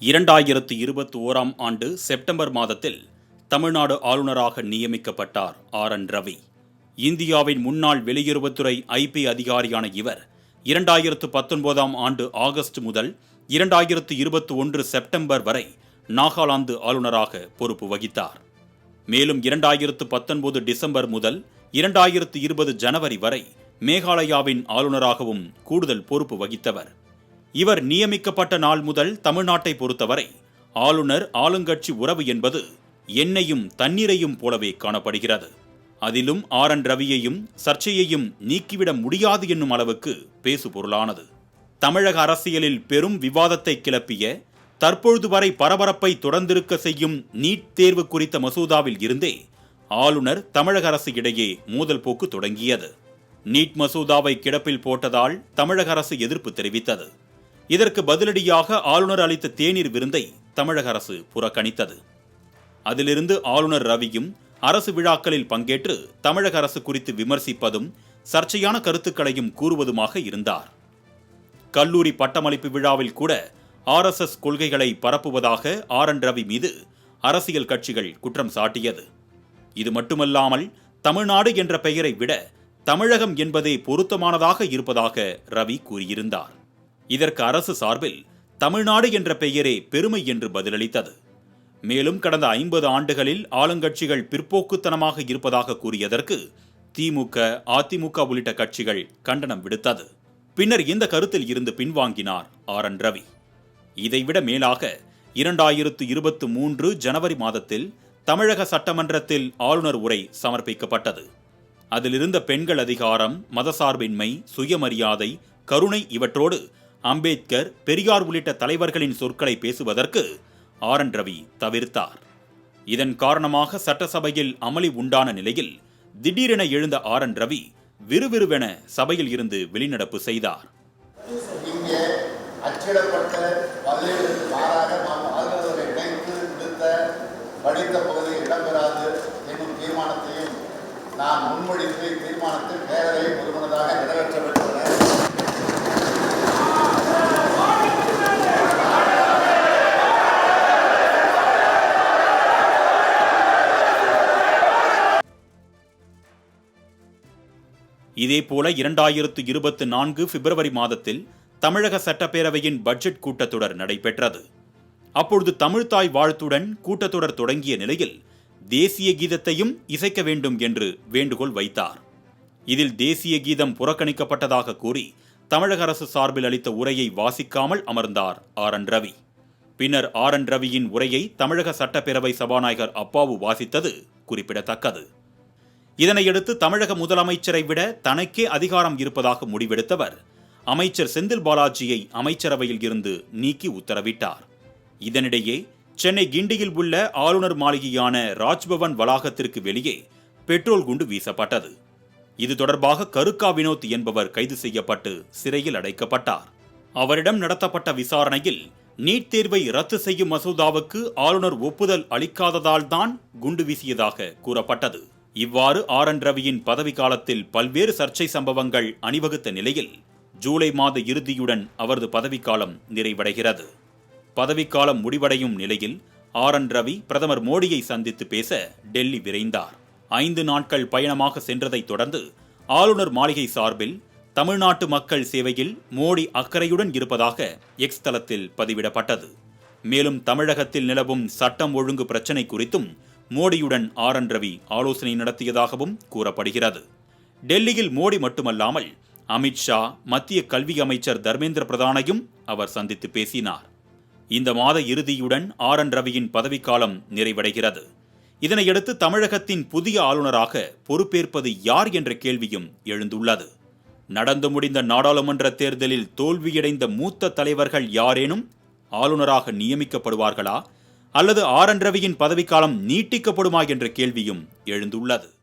இரண்டாயிரத்து இருபத்தி ஓராம் ஆண்டு செப்டம்பர் மாதத்தில் தமிழ்நாடு ஆளுநராக நியமிக்கப்பட்டார் ஆர் என் ரவி. இந்தியாவின் முன்னாள் வெளியுறவுத்துறை ஐபி அதிகாரியான இவர் இரண்டாயிரத்து பத்தொன்பதாம் ஆண்டு ஆகஸ்ட் முதல் இரண்டாயிரத்து இருபத்தி ஒன்று செப்டம்பர் வரை நாகாலாந்து ஆளுநராக பொறுப்பு வகித்தார். மேலும் இரண்டாயிரத்து பத்தொன்பது டிசம்பர் முதல் இரண்டாயிரத்து இருபது ஜனவரி வரை மேகாலயாவின் ஆளுநராகவும் கூடுதல் பொறுப்பு வகித்தவர். இவர் நியமிக்கப்பட்ட நாள் முதல் தமிழ்நாட்டை பொறுத்தவரை ஆளுநர் ஆளுங்கட்சி உறவு என்பது எண்ணெயும் தண்ணீரையும் போலவே காணப்படுகிறது. அதிலும் ஆர். என். ரவியையும் சர்ச்சையையும் நீக்கிவிட முடியாது என்னும் அளவுக்கு பேசு பொருளானது தமிழக அரசியலில் பெரும் விவாதத்தை கிளப்பிய தற்பொழுது வரை பரபரப்பை தொடர்ந்திருக்க செய்யும் நீட் தேர்வு குறித்த மசோதாவில் இருந்தே ஆளுநர் தமிழக அரசு இடையே மோதல் போக்கு தொடங்கியது. நீட் மசோதாவை கிடப்பில் போட்டதால் தமிழக அரசு எதிர்ப்பு தெரிவித்தது. இதற்கு பதிலடியாக ஆளுநர் அளித்த தேநீர் விருந்தை தமிழக அரசு புறக்கணித்தது. அதிலிருந்து ஆளுநர் ரவியும் அரசு விழாக்களில் பங்கேற்று தமிழக அரசு குறித்து விமர்சிப்பதும் சர்ச்சையான கருத்துக்களையும் கூறுவதுமாக இருந்தார். கல்லூரி பட்டமளிப்பு விழாவில் கூட ஆர்எஸ்எஸ் கொள்கைகளை பரப்புவதாக ஆர் என் ரவி மீது அரசியல் கட்சிகள் குற்றம் சாட்டியது. இது மட்டுமல்லாமல் தமிழ்நாடு என்ற பெயரை விட தமிழகம் என்பதே பொருத்தமானதாக இருப்பதாக ரவி கூறியிருந்தார். இதற்கு அரசு சார்பில் தமிழ்நாடு என்ற பெயரே பெருமை என்று பதிலளித்தது. மேலும் கடந்த ஐம்பது ஆண்டுகளில் ஆளுங்கட்சிகள் பிற்போக்குத்தனமாக இருப்பதாக கூறியதற்கு திமுக அதிமுக உள்ளிட்ட கட்சிகள் கண்டனம் விடுத்தது. பின்னர் இந்த கருத்தில் இருந்து பின்வாங்கினார் ஆர். என். ரவி. இதைவிட மேலாக இரண்டாயிரத்து இருபத்து மூன்று ஜனவரி மாதத்தில் தமிழக சட்டமன்றத்தில் ஆளுநர் உரை சமர்ப்பிக்கப்பட்டது. அதிலிருந்த பெண்கள் அதிகாரம் மதசார்பின்மை சுயமரியாதை கருணை இவற்றோடு அம்பேத்கர் பெரியார் உள்ளிட்ட தலைவர்களின் சொற்களை பேசுவதற்கு ஆர். என். ரவி தவிர்த்தார். இதன் காரணமாக சட்டசபையில் அமளி உண்டான நிலையில் திடீரென எழுந்த ஆர். என். ரவி விறுவிறுவென சபையில் இருந்து வெளிநடப்பு செய்தார். படித்த பகுதியில் இடம்பெறாது என்னும் தீர்மானத்தையும் நான் முன்மொழிந்து தீர்மானத்தில் பேரவை ஒருமனதாக நிறைவேற்றப்பட்டுள்ளன. இதேபோல இரண்டாயிரத்து இருபத்தி நான்கு பிப்ரவரி மாதத்தில் தமிழக சட்டப்பேரவையின் பட்ஜெட் கூட்டத்தொடர் நடைபெற்றது. அப்பொழுது தமிழ்தாய் வாழ்த்துடன் கூட்டத்தொடர் தொடங்கிய நிலையில் தேசிய கீதத்தையும் இசைக்க வேண்டும் என்று வேண்டுகோள் வைத்தார். இதில் தேசிய கீதம் புறக்கணிக்கப்பட்டதாக கூறி தமிழக அரசு சார்பில் அளித்த உரையை வாசிக்காமல் அமர்ந்தார் ஆர் என் ரவி. பின்னர் ஆர் என் ரவியின் உரையை தமிழக சட்டப்பேரவை சபாநாயகர் அப்பாவு வாசித்தது குறிப்பிடத்தக்கது. இதனையடுத்து தமிழக முதலமைச்சரை விட தனக்கே அதிகாரம் இருப்பதாக முடிவெடுத்தவர். அமைச்சர் செந்தில் பாலாஜியை அமைச்சரவையில் இருந்து நீக்கி உத்தரவிட்டார். இதனிடையே சென்னை கிண்டியில் உள்ள ஆளுநர் மாளிகையான ராஜ்பவன் வளாகத்திற்கு வெளியே பெட்ரோல் குண்டு வீசப்பட்டது. இது தொடர்பாக கருக்கா வினோத் என்பவர் கைது செய்யப்பட்டு சிறையில் அடைக்கப்பட்டார். அவரிடம் நடத்தப்பட்ட விசாரணையில் நீட் தேர்வை ரத்து செய்யும் மசோதாவுக்கு ஆளுநர் ஒப்புதல் அளிக்காததால் தான் குண்டு வீசியதாக கூறப்பட்டது. இவ்வாறு ஆர் என் ரவியின் பதவி காலத்தில் பல்வேறு சர்ச்சை சம்பவங்கள் அணிவகுத்த நிலையில் ஜூலை மாத இறுதியுடன் அவரது பதவிக்காலம் நிறைவடைகிறது. பதவிக்காலம் முடிவடையும் நிலையில் ஆர் என் ரவி பிரதமர் மோடியை சந்தித்து பேச டெல்லி விரைந்தார். ஐந்து நாட்கள் பயணமாக சென்றதைத் தொடர்ந்து ஆளுநர் மாளிகை சார்பில் தமிழ்நாட்டு மக்கள் சேவையில் மோடி அக்கறையுடன் இருப்பதாக எக்ஸ் தளத்தில் பதிவிடப்பட்டது. மேலும் தமிழகத்தில் நிலவும் சட்டம் ஒழுங்கு பிரச்சினை குறித்தும் மோடியுடன் ஆர் என் ரவி ஆலோசனை நடத்தியதாகவும் கூறப்படுகிறது. டெல்லியில் மோடி மட்டுமல்லாமல் அமித்ஷா மத்திய கல்வி அமைச்சர் தர்மேந்திர பிரதானையும் அவர் சந்தித்து பேசினார். இந்த மாத இறுதியுடன் ஆர் என் ரவியின் பதவிக்காலம் நிறைவடைகிறது. இதனையடுத்து தமிழகத்தின் புதிய ஆளுநராக பொறுப்பேற்பது யார் என்ற கேள்வியும் எழுந்துள்ளது. நடந்து முடிந்த நாடாளுமன்ற தேர்தலில் தோல்வியடைந்த மூத்த தலைவர்கள் யாரேனும் ஆளுநராக நியமிக்கப்படுவார்களா? அல்லது ஆர் என் ரவியின் பதவிக்காலம் நீட்டிக்கப்படுமா என்ற கேள்வியும் எழுந்துள்ளது.